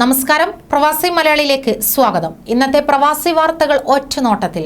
നമസ്കാരം. പ്രവാസി മലയാളിയിലേക്ക് സ്വാഗതം. ഇന്നത്തെ പ്രവാസി വാർത്തകൾ ഒറ്റനോട്ടത്തിൽ.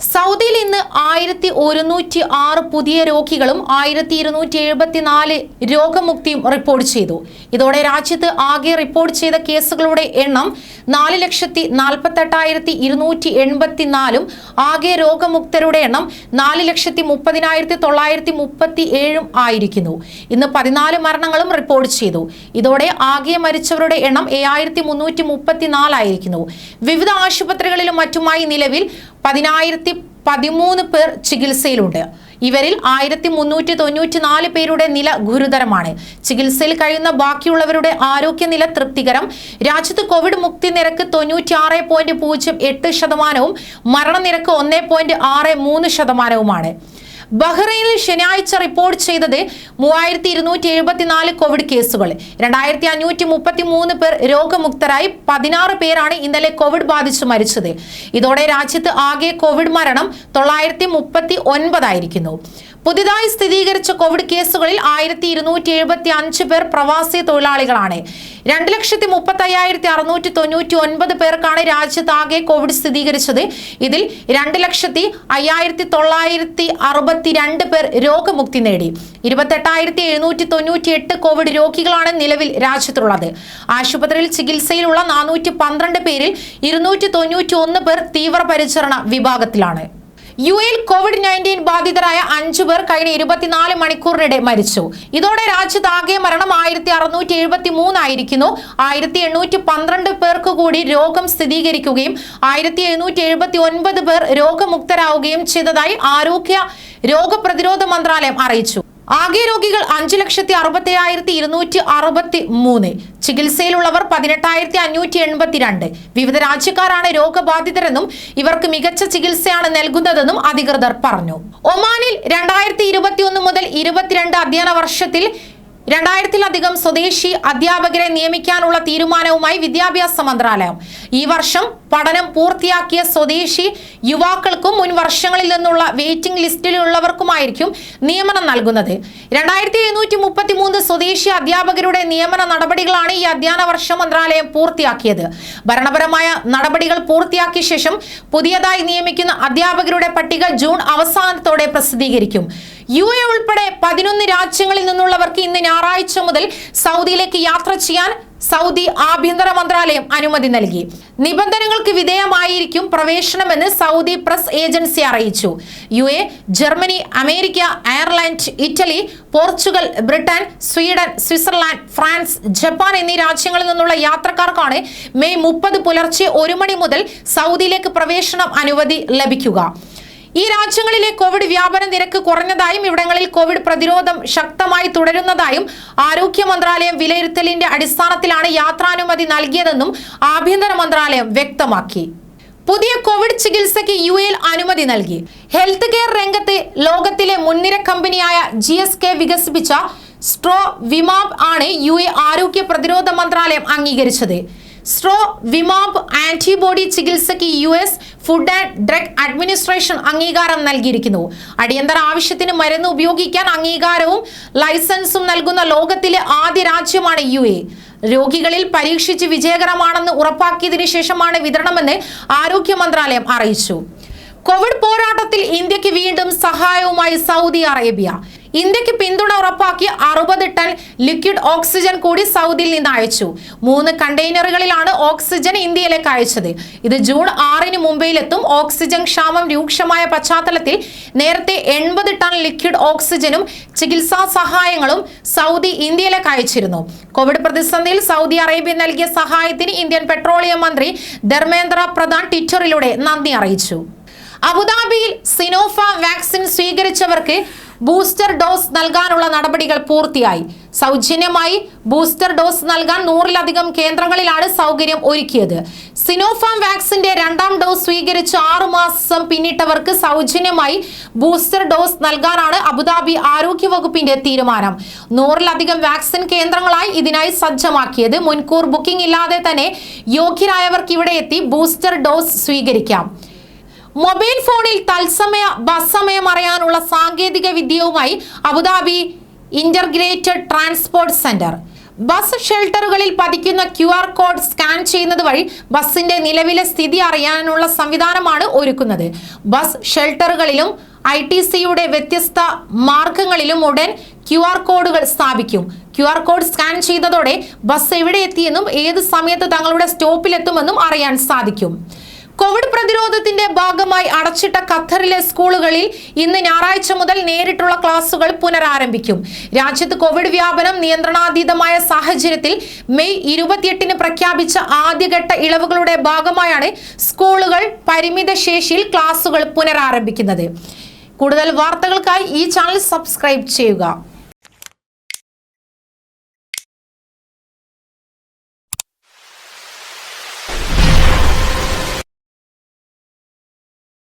സൗദിയിൽ ഇന്ന് ആയിരത്തി ഒരുന്നൂറ്റി ആറ് പുതിയ രോഗികളും ആയിരത്തി ഇരുന്നൂറ്റി എഴുപത്തിനാല് രോഗമുക്തിയും റിപ്പോർട്ട് ചെയ്തു. ഇതോടെ രാജ്യത്ത് ആകെ റിപ്പോർട്ട് ചെയ്ത കേസുകളുടെ എണ്ണം നാല് ലക്ഷത്തി നാൽപ്പത്തെട്ടായിരത്തി ഇരുന്നൂറ്റി എൺപത്തിനാലും ആകെ രോഗമുക്തരുടെ എണ്ണം നാല് ലക്ഷത്തി മുപ്പതിനായിരത്തി തൊള്ളായിരത്തി മുപ്പത്തി ഏഴും ആയിരിക്കുന്നു. ഇന്ന് പതിനാല് മരണങ്ങളും റിപ്പോർട്ട് ചെയ്തു. ഇതോടെ ആകെ മരിച്ചവരുടെ എണ്ണം ഏഴായിരത്തി മുന്നൂറ്റി മുപ്പത്തിനാലായിരിക്കുന്നു. വിവിധ ആശുപത്രികളിലും മറ്റുമായി നിലവിൽ പതിനായിരത്തി പതിമൂന്ന് പേർ ചികിത്സയിലുണ്ട്. ഇവരിൽ ആയിരത്തി മുന്നൂറ്റി തൊണ്ണൂറ്റി നാല് പേരുടെ നില ഗുരുതരമാണ്. ചികിത്സയിൽ കഴിയുന്ന ബാക്കിയുള്ളവരുടെ ആരോഗ്യനില തൃപ്തികരം. രാജ്യത്ത് കോവിഡ് മുക്തി നിരക്ക് തൊണ്ണൂറ്റി ആറ് പോയിന്റ് പൂജ്യം എട്ട് ശതമാനവും മരണനിരക്ക് ഒന്ന് പോയിന്റ് ആറ് മൂന്ന് ശതമാനവുമാണ്. ബഹ്റൈനിൽ ശനിയാഴ്ച റിപ്പോർട്ട് ചെയ്തത് മൂവായിരത്തി ഇരുന്നൂറ്റി എഴുപത്തിനാല് കോവിഡ് കേസുകൾ. രണ്ടായിരത്തി അഞ്ഞൂറ്റി മുപ്പത്തി മൂന്ന് പേർ രോഗമുക്തരായി പതിനാറ് പേരാണ് ഇന്നലെ കോവിഡ് ബാധിച്ച് മരിച്ചത്. ഇതോടെ രാജ്യത്ത് ആകെ കോവിഡ് മരണം തൊള്ളായിരത്തി മുപ്പത്തി ഒൻപതായിരിക്കുന്നു പുതിയതായി സ്ഥിരീകരിച്ച കോവിഡ് കേസുകളിൽ ആയിരത്തി ഇരുന്നൂറ്റി എഴുപത്തി അഞ്ച് പേർ പ്രവാസി തൊഴിലാളികളാണ്. രണ്ട് ലക്ഷത്തി മുപ്പത്തി അയ്യായിരത്തി അറുന്നൂറ്റി തൊണ്ണൂറ്റി ഒൻപത് പേർക്കാണ് രാജ്യത്താകെ കോവിഡ് സ്ഥിരീകരിച്ചത്. ഇതിൽ രണ്ട് ലക്ഷത്തി അയ്യായിരത്തി തൊള്ളായിരത്തി അറുപത്തി രണ്ട് പേർ രോഗമുക്തി നേടി. ഇരുപത്തെട്ടായിരത്തി എഴുന്നൂറ്റി തൊണ്ണൂറ്റി എട്ട് കോവിഡ് രോഗികളാണ് നിലവിൽ രാജ്യത്തുള്ളത്. ആശുപത്രിയിൽ ചികിത്സയിലുള്ള നാനൂറ്റി പന്ത്രണ്ട് പേരിൽ ഇരുന്നൂറ്റി തൊണ്ണൂറ്റി ഒന്ന് പേർ തീവ്രപരിചരണ വിഭാഗത്തിലാണ്. യു എയിൽ കോവിഡ് നയന്റീൻ ബാധിതരായ അഞ്ചു പേർ കഴിഞ്ഞ ഇരുപത്തിനാല് മണിക്കൂറിനിടെ മരിച്ചു. ഇതോടെ രാജ്യത്ത് ആകെ മരണം ആയിരത്തി അറുന്നൂറ്റി എഴുപത്തി മൂന്നായിരിക്കുന്നു ആയിരത്തി എണ്ണൂറ്റി പന്ത്രണ്ട് പേർക്ക് കൂടി രോഗം സ്ഥിരീകരിക്കുകയും ആയിരത്തി എഴുന്നൂറ്റി എഴുപത്തി ഒൻപത് പേർ രോഗമുക്തരാവുകയും ചെയ്തതായി ആരോഗ്യ രോഗപ്രതിരോധ മന്ത്രാലയം അറിയിച്ചു. ആകെ രോഗികൾ അഞ്ച് ലക്ഷത്തി അറുപത്തി ആയിരത്തി ഇരുന്നൂറ്റി അറുപത്തി മൂന്ന്. ചികിത്സയിലുള്ളവർ പതിനെട്ടായിരത്തി അഞ്ഞൂറ്റി എൺപത്തിരണ്ട്. വിവിധ രാജ്യക്കാരാണ് രോഗബാധിതരെന്നും ഇവർക്ക് മികച്ച ചികിത്സയാണ് നൽകുന്നതെന്നും അധികൃതർ പറഞ്ഞു. ഒമാനിൽ രണ്ടായിരത്തി ഇരുപത്തി ഒന്ന് മുതൽ ഇരുപത്തിരണ്ട് അധ്യയന വർഷത്തിൽ രണ്ടായിരത്തിലധികം സ്വദേശി അധ്യാപകരെ നിയമിക്കാനുള്ള തീരുമാനവുമായി വിദ്യാഭ്യാസ മന്ത്രാലയം. ഈ വർഷം പഠനം പൂർത്തിയാക്കിയ സ്വദേശി യുവാക്കൾക്കും മുൻ വർഷങ്ങളിൽ നിന്നുള്ള വെയിറ്റിംഗ് ലിസ്റ്റിലുള്ളവർക്കുമായിരിക്കും നിയമനം നൽകുന്നത്. രണ്ടായിരത്തി എഴുന്നൂറ്റി മുപ്പത്തി മൂന്ന് സ്വദേശി അധ്യാപകരുടെ നിയമന നടപടികളാണ് ഈ അധ്യയന വർഷം മന്ത്രാലയം പൂർത്തിയാക്കിയത്. ഭരണപരമായ നടപടികൾ പൂർത്തിയാക്കിയ ശേഷം പുതിയതായി നിയമിക്കുന്ന അധ്യാപകരുടെ പട്ടിക ജൂൺ അവസാനത്തോടെ പ്രസിദ്ധീകരിക്കും. യു എ ഉൾപ്പെടെ പതിനൊന്ന് രാജ്യങ്ങളിൽ നിന്നുള്ളവർക്ക് ഇന്ന് ഞായറാഴ്ച മുതൽ സൗദിയിലേക്ക് യാത്ര ചെയ്യാൻ സൗദി ആഭ്യന്തര മന്ത്രാലയം അനുമതി നൽകി. നിബന്ധനകൾക്ക് വിധേയമായിരിക്കും പ്രവേശനമെന്ന് സൗദി പ്രസ് ഏജൻസി അറിയിച്ചു. U A Germany America Ireland Italy Portugal Britain Sweden Switzerland France Japan എന്നീ രാജ്യങ്ങളിൽ നിന്നുള്ള യാത്രക്കാർക്കാണ് മെയ് മുപ്പത് പുലർച്ചെ ഒരു മണി മുതൽ സൗദിയിലേക്ക് പ്രവേശനം അനുമതി ലഭിക്കുക. ഈ രാജ്യങ്ങളിലെ കോവിഡ് വ്യാപന നിരക്ക് കുറഞ്ഞതായും ഇവിടങ്ങളിൽ കോവിഡ് പ്രതിരോധം ശക്തമായി തുടരുന്നതായും ആരോഗ്യ മന്ത്രാലയം വിലയിരുത്തലിന്റെ അടിസ്ഥാനത്തിലാണ് യാത്രാനുമതി നൽകിയതെന്നും ആഭ്യന്തര മന്ത്രാലയം വ്യക്തമാക്കി. പുതിയ കോവിഡ് ചികിത്സയ്ക്ക് യു എയിൽ അനുമതി നൽകി. ഹെൽത്ത് കെയർ രംഗത്തെ ലോകത്തിലെ മുൻനിര കമ്പനിയായ ജി എസ് കെ വികസിപ്പിച്ച സ്ട്രോ വിമാബ് ആണ് യു എ ആരോഗ്യ പ്രതിരോധ മന്ത്രാലയം അംഗീകരിച്ചത്. സ്ട്രോ വിമാബ് ആന്റിബോഡി ചികിത്സയ്ക്ക് U S food and drug administration അംഗീകാരം നൽകിയിരിക്കുന്നു. അടിയന്തര ആവശ്യത്തിന് മരുന്ന് ഉപയോഗിക്കാൻ അംഗീകാരവും ലൈസൻസും നൽകുന്ന ലോകത്തിലെ ആദ്യ രാജ്യമാണ് യു എ. രോഗികളിൽ പരീക്ഷിച്ച് വിജയകരമാണെന്ന് ഉറപ്പാക്കിയതിനു ശേഷമാണ് വിതരണമെന്ന് ആരോഗ്യ മന്ത്രാലയം അറിയിച്ചു. കോവിഡ് പോരാട്ടത്തിൽ ഇന്ത്യയ്ക്ക് വീണ്ടും സഹായവുമായി സൗദി അറേബ്യ. ഇന്ത്യയ്ക്ക് പിന്തുണ ഉറപ്പാക്കി അറുപത് ടൺ ലിക്വിഡ് ഓക്സിജൻ കൂടി സൗദിയിൽ നിന്ന് അയച്ചു. മൂന്ന് കണ്ടെയ്നറുകളിലാണ് ഓക്സിജൻ ഇന്ത്യയിലേക്ക് അയച്ചത്. ഇത് ജൂൺ ആറിന് മുംബൈയിലെത്തും. ഓക്സിജൻ ക്ഷാമം രൂക്ഷമായ പശ്ചാത്തലത്തിൽ നേരത്തെ എൺപത് ടൺ ലിക്വിഡ് ഓക്സിജനും ചികിത്സാ സഹായങ്ങളും സൗദി ഇന്ത്യയിലേക്ക് അയച്ചിരുന്നു. കോവിഡ് പ്രതിസന്ധിയിൽ സൗദി അറേബ്യ നൽകിയ സഹായത്തിന് ഇന്ത്യൻ പെട്രോളിയം മന്ത്രി ധർമ്മേന്ദ്ര പ്രധാൻ ട്വിറ്ററിലൂടെ നന്ദി അറിയിച്ചു. അബുദാബിയിൽ സിനോഫ വാക്സിൻ സ്വീകരിച്ചവർക്ക് ബൂസ്റ്റർ ഡോസ് നൽകാനുള്ള നടപടികൾ പൂർത്തിയായി. സൗജന്യമായി ബൂസ്റ്റർ ഡോസ് നൽകാൻ നൂറിലധികം കേന്ദ്രങ്ങളിലാണ് സൗകര്യം ഒരുക്കിയത്. സിനോഫാം വാക്സിന്റെ രണ്ടാം ഡോസ് സ്വീകരിച്ച് ആറു മാസം പിന്നിട്ടവർക്ക് സൗജന്യമായി ബൂസ്റ്റർ ഡോസ് നൽകാനാണ് അബുദാബി ആരോഗ്യ വകുപ്പിന്റെ തീരുമാനം. നൂറിലധികം വാക്സിൻ കേന്ദ്രങ്ങളായി ഇതിനായി സജ്ജമാക്കിയത്. മുൻകൂർ ബുക്കിംഗ് ഇല്ലാതെ തന്നെ യോഗ്യരായവർക്ക് ഇവിടെ എത്തി ബൂസ്റ്റർ ഡോസ് സ്വീകരിക്കാം. മൊബൈൽ ഫോണിൽ തത്സമയ ബസ് സമയം അറിയാനുള്ള സാങ്കേതിക വിദ്യയുമായി Abu Dhabi integrated transport centre. Bus ഷെൽട്ടറുകളിൽ പതിക്കുന്ന ക്യു ആർ കോഡ് സ്കാൻ ചെയ്യുന്നത് വഴി ബസിന്റെ നിലവിലെ സ്ഥിതി അറിയാനുള്ള സംവിധാനമാണ് ഒരുക്കുന്നത്. ബസ് ഷെൽട്ടറുകളിലും ഐ ടി സിയുടെ വ്യത്യസ്ത മാർഗങ്ങളിലും ഉടൻ ക്യു ആർ കോഡുകൾ സ്ഥാപിക്കും. ക്യു ആർ കോഡ് സ്കാൻ ചെയ്തതോടെ ബസ് എവിടെ എത്തിയെന്നും ഏത് സമയത്ത് തങ്ങളുടെ സ്റ്റോപ്പിലെത്തുമെന്നും അറിയാൻ സാധിക്കും. കോവിഡ് പ്രതിരോധത്തിന്റെ ഭാഗമായി അടച്ചിട്ട ഖത്തറിലെ സ്കൂളുകളിൽ ഇന്ന് ഞായറാഴ്ച മുതൽ നേരിട്ടുള്ള ക്ലാസുകൾ പുനരാരംഭിക്കും. രാജ്യത്ത് കോവിഡ് വ്യാപനം നിയന്ത്രണാതീതമായ സാഹചര്യത്തിൽ മെയ് ഇരുപത്തിയെട്ടിന് പ്രഖ്യാപിച്ച ആദ്യഘട്ട ഇളവുകളുടെ ഭാഗമായാണ് സ്കൂളുകൾ പരിമിത ശേഷിയിൽ ക്ലാസുകൾ പുനരാരംഭിക്കുന്നത്. കൂടുതൽ വാർത്തകൾക്കായി ഈ ചാനൽ സബ്സ്ക്രൈബ് ചെയ്യുക.